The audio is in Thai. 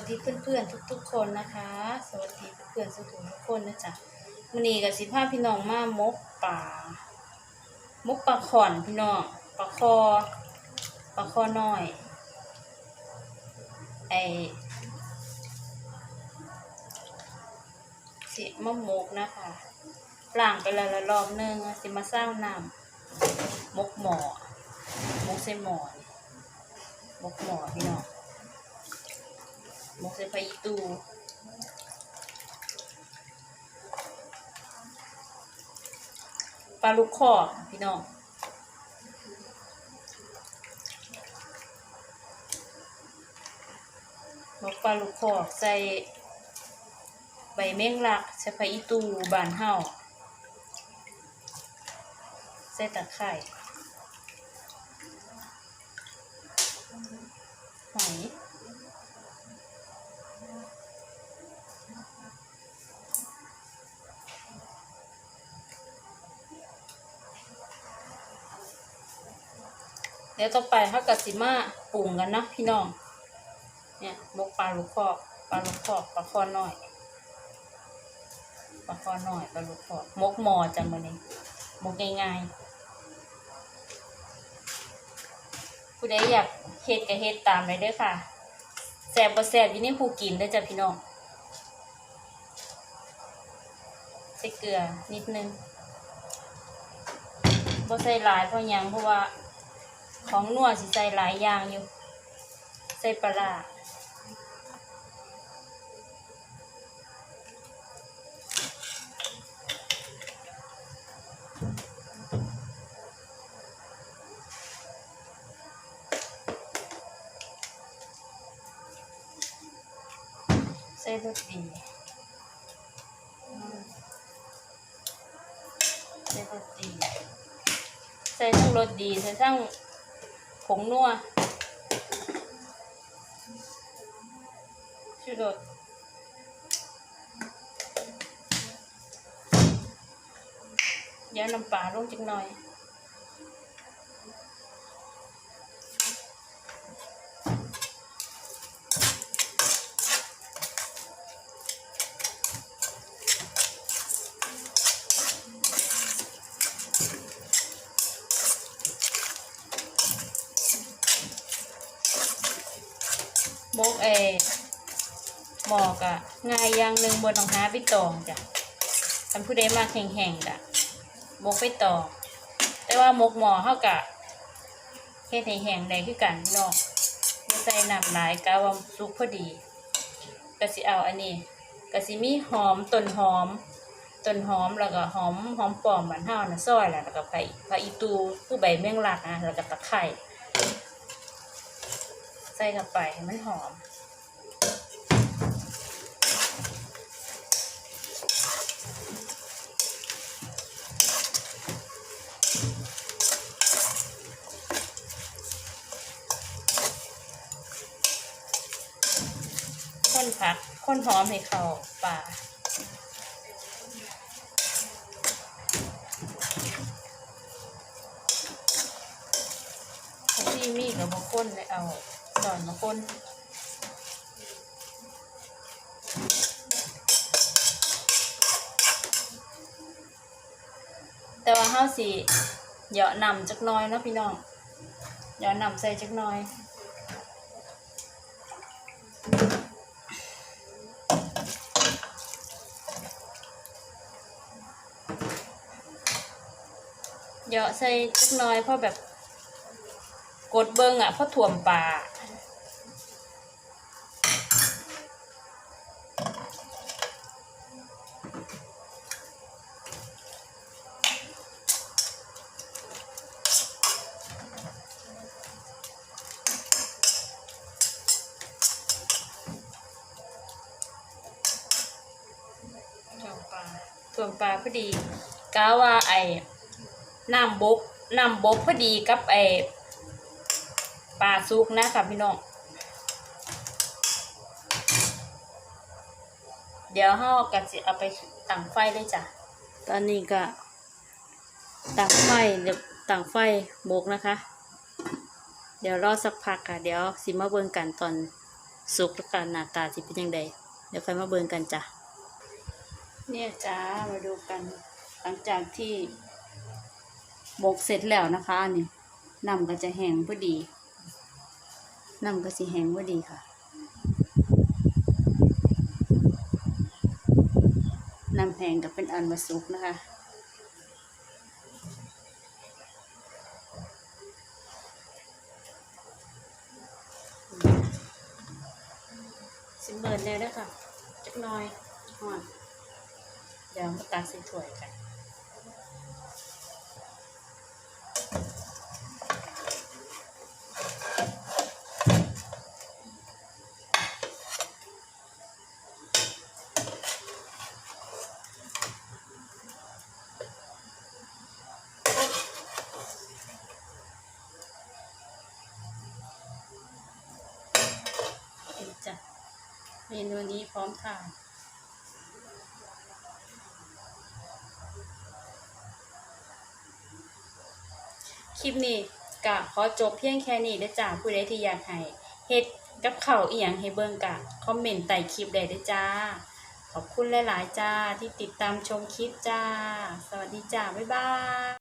วัสดีเพื่อนๆทุก ๆ คนนะคะ สวัสดีเพื่อนๆสุขุมทุกคนนะจ๊ะวันนี้กับสิพาพี่น้องมามกป่ามกปลาขอนพี่น้องปลาคอปลาคอน้อยไอสิมะมกนะคะล้างไปล้วละรอบนึงสิมาสร้างน้ำมกหมอมกใส่หมอนมกหมอพี่น้อง มกใส่ไฟอีตูปลาลูกคอพี่น้องมกปลาลูกคอใส่ใบเม้งลักใส่ไฟอีตูบานเฮาใส่ตะไคร่หอย เดี๋ยวต่อไปเขากับสิมาปรุงกันนะพี่น้อง เนี่ยมกปลาลูกคอกปลาลูกคอกปลาคอน้อยปลาคอน้อยปลาลูกคอกมกหมอจังมันนี้มกง่ายๆผู้ใดอยากเฮ็ดก็เฮ็ดตามเลยเด้อค่ะแซ่บบ่แซ่บอยู่ในผู้กินเด้จ้ะพี่น้องใส่เกลือนิดนึงบ่ใส่หลายเพราะยังเพราะว่า ของนัวสิใส่หลายอย่างอยู่ ใส่ปลาใส่รสดีใส่รสดีใส่ทั้งรสดี ใส่ทั้ง ผงนัวชูรสเดี๋ยวน้ำปลาลงจักหน่อย มกเอหมอกะง่ายอย่างหนึ่งบนต้องหาไปตองจ้ะคันผู้ใดมากแห้งๆกะมกไปตองแต่ว่ามกหมอเขากะเฮ็ดให้แห้งได้คือกันพี่น้องไม่ใส่น้ำหลายกะว่าสุกพอดีก็สิเอาอันนี้ก็สิมีหอมต้นหอมต้นหอมแล้วก็หอมหอมปลอมบ้านเฮานะซอยแล้วแล้วก็ไผ่ไผ่อีตูคือใบแมงลักนะแล้วก็ตะไคร้ ใส่เข้าไปให้มันหอมข้นผักข้นหอมให้เขาป่าที่มีกับบางคนเลยเอา สอนบาคนแต่ว่าเฮาสิเหยาะนำจักน้อยเนาะพี่น้องเหยาะนำใส่จักน้อยเหยาะใส่จักน้อยเพราะแบบกดเบิ้งอะเพราะถ่วมปลา ลาถ่วมปลาพอดีกาว่าไอ้น้ำบกน้ำบกพอดีกับไอ้ปลาซุกนะคะพี่น้องเดี๋ยวเฮากันสิเอาไปตั้งไฟเลยจ้ะตอนนี้ก็ตั้งไฟเดี๋ยวตั้งไฟบกนะคะ เดี๋ยวรอสักพักค่ะเดี๋ยวสิมาเบิ่งกันตอนสุกแล้วก็หน้าตาสิเป็นยังไงเดี๋ยวค่อยมาเบิ่งกันจ้ะ เนี่ยจ้ามาดูกัน หลังจากที่บกเสร็จแล้วนะคะนี่น้ำก็จะแห้งพอดีน้ำก็สิแห้งพอดีค่ะน้ำแห้งก็เป็นอันมาสุกนะคะสิเบิร์นแล้วด้อค่ะจักน้อยหอน ดี๋ยวมาตักใส่ถ้วยกันเอ็นจ้ะเมนูนี้พร้อมทาน คลิปนี้กะขอจบเพียงแค่นี้เด้จ้าผู้ใดที่อยากให้เฮ็ดกับเขาเอียงให้เบิ่งกะคอมเมนต์ใต้คลิปได้ด้จ้า ขอบคุณหลาย ๆ จ้าที่ติดตามชมคลิปจ้า สวัสดีจ้า บ๊ายบาย